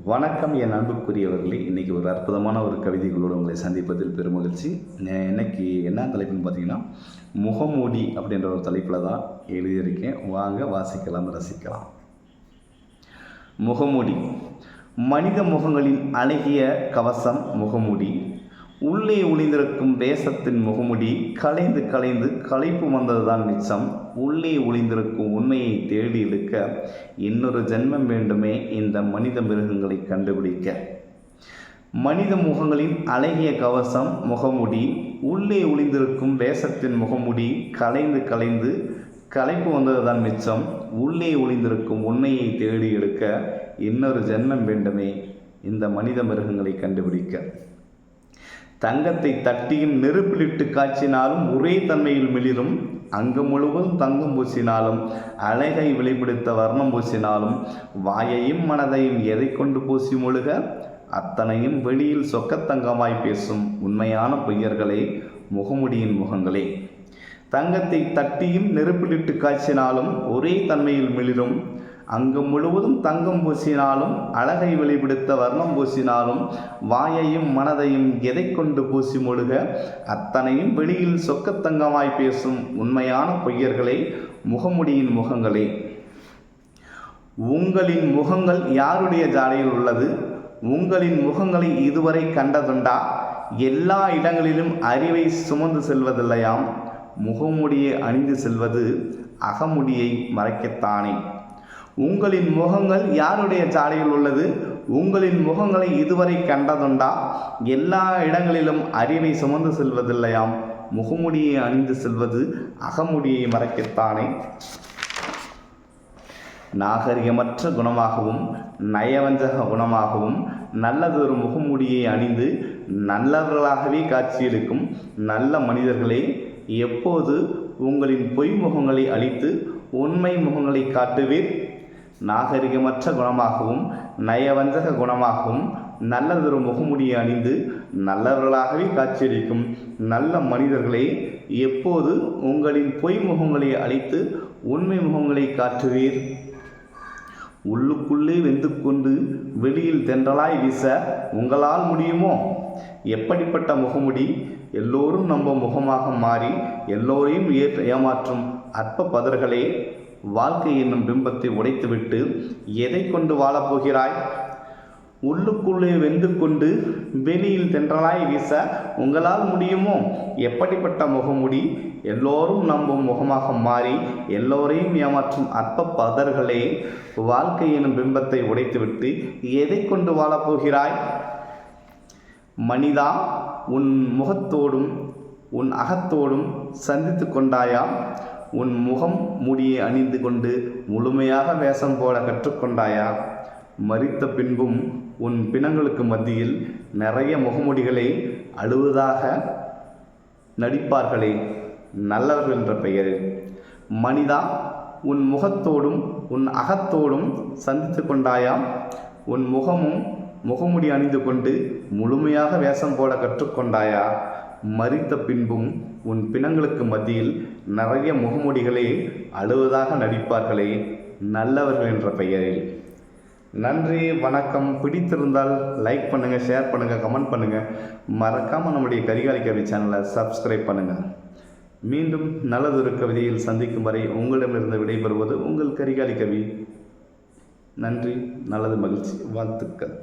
வணக்கம் என் அன்புக்குரியவர்களே. இன்றைக்கி ஒரு அற்புதமான ஒரு கவிதைகளோடு உங்களை சந்திப்பதில் பெருமகிழ்ச்சி இன்னைக்கு என்ன தலைப்புன்னு பார்த்தீங்கன்னா முகமூடி அப்படின்ற ஒரு தலைப்பில் தான் எழுதியிருக்கேன். வாங்க வாசிக்கலாம் ரசிக்கலாம். முகமூடி. மனித முகங்களின் அழகிய கவசம் முகமூடி. உள்ளே ஒளிந்திருக்கும் வேசத்தின் முகமுடி கலைந்து கலைந்து களைப்பு வந்ததுதான் மிச்சம். உள்ளே ஒளிந்திருக்கும் உண்மையை தேடி இழுக்க இன்னொரு ஜென்மம் வேண்டுமே இந்த மனித மிருகங்களை கண்டுபிடிக்க. மனித முகங்களின் அழகிய கவசம் முகமுடி உள்ளே ஒளிந்திருக்கும் வேஷத்தின் முகமுடி கலைந்து கலைந்து களைப்பு வந்ததுதான் மிச்சம். உள்ளே ஒளிந்திருக்கும் உண்மையை தேடி எடுக்க இன்னொரு ஜென்மம் வேண்டுமே இந்த மனித மிருகங்களை கண்டுபிடிக்க. தங்கத்தை தட்டியும் நெருப்பிலிட்டு காய்ச்சினாலும் ஒரே தன்மையில் மிளிரும். அங்கு முழுவதும் தங்கம் பூசினாலும் அழகை வெளிப்படுத்த வர்ணம் பூசினாலும் வாயையும் மனதையும் எதை கொண்டு பூசி முழுக? அத்தனையும் வெளியில் சொக்கத்தங்கமாய் பேசும் உண்மையான பொய்யர்களே முகமுடியின் முகங்களே. தங்கத்தை தட்டியும் நெருப்பிலிட்டு காய்ச்சினாலும் ஒரே தன்மையில் மிளிரும். அங்கு முழுவதும் தங்கம் பூசினாலும் அழகை வெளிப்படுத்த வர்ணம் பூசினாலும் வாயையும் மனதையும் எதை கொண்டு பூசி முழுக அத்தனையும் வெளியில் சொக்கத்தங்கமாய் பேசும் உண்மையான பொய்யர்களே முகமுடியின் முகங்களே. உங்களின் முகங்கள் யாருடைய ஜாடையில் உள்ளது? உங்களின் முகங்களை இதுவரை கண்டதுண்டா? எல்லா இடங்களிலும் அறிவை சுமந்து செல்வதில்லையாம்? முகமுடியை அணிந்து செல்வது அகமுடியை மறைக்கத்தானே. உங்களின் முகங்கள் யாருடைய சாலையில் உள்ளது? உங்களின் முகங்களை இதுவரை கண்டதுண்டா? எல்லா இடங்களிலும் அறிவை சுமந்து செல்வதில்லையாம். முகமுடியை அணிந்து செல்வது அகமுடியை மறைக்கத்தானே? நாகரிகமற்ற குணமாகவும் நயவஞ்சக குணமாகவும் நல்லதொரு முகமுடியை அணிந்து நல்லவர்களாகவே காட்சியளிக்கும் நல்ல மனிதர்களே எப்போது உங்களின் பொய் முகங்களை அழித்து உண்மை முகங்களை காட்டுவீர்? நாகரிகமற்ற குணமாகவும் நயவஞ்சக குணமாகவும் நல்லதொரு முகமுடியை அணிந்து நல்லவர்களாகவே காட்சியளிக்கும் நல்ல மனிதர்களே எப்போது உங்களின் பொய் முகங்களை அழித்து உண்மை முகங்களை காட்டுவீர்? உள்ளுக்குள்ளே வெந்து கொண்டு வெளியில் தென்றலாய் வீச உங்களால் முடியுமோ? எப்படிப்பட்ட முகமுடி? எல்லோரும் நம்ப முகமாக மாறி எல்லோரையும் ஏற்ற ஏமாற்றும் அற்ப பதர்களே வாழ்க்கை என்னும் பிம்பத்தை உடைத்துவிட்டு எதை கொண்டு வாழப்போகிறாய் உள்ளுக்குள்ளே வெந்து கொண்டு வெளியில் தென்றலாய் வீச உங்களால் முடியுமோ? எப்படிப்பட்ட முகமுடி? எல்லோரும் நம்பும் முகமாக மாறி எல்லோரையும் ஏமாற்றும் அற்ப பதர்களே வாழ்க்கை எனும் பிம்பத்தை உடைத்துவிட்டு எதை கொண்டு வாழப்போகிறாய் மனிதா உன் முகத்தோடும் உன் அகத்தோடும் சந்தித்து கொண்டாயா? உன் முகம் முடியை அணிந்து கொண்டு முழுமையாக வேஷம் போட கற்றுக்கொண்டாயா? மறித்த பின்பும் உன் பிணங்களுக்கு மத்தியில் நிறைய முகமுடிகளை அழுவதாக நடிப்பார்களே நல்லவர்கள் என்ற பெயரில் மனிதா உன் முகத்தோடும் உன் அகத்தோடும் சந்தித்து கொண்டாயாம் உன் முகமும் முகமுடி அணிந்து கொண்டு முழுமையாக வேஷம் போட கற்றுக்கொண்டாயா? மறித்த பின்பும் உன் பிணங்களுக்கு மத்தியில் நிறைய முகமுடிகளே அழுவதாக நடிப்பார்களே நல்லவர்கள் என்ற பெயரில். நன்றி வணக்கம். பிடித்திருந்தால் லைக் பண்ணுங்கள் ஷேர் பண்ணுங்கள் கமெண்ட் பண்ணுங்கள் மறக்காமல் நம்முடைய கரிகாலி கவி சேனலை சப்ஸ்கிரைப் பண்ணுங்கள் மீண்டும் நல்லதொரு கவிதையில் சந்திக்கும் வரை உங்களிடமிருந்து விடைபெறுவது உங்கள் கரிகாலி கவி. நன்றி நல்லது மகிழ்ச்சி வாழ்த்துக்கள்.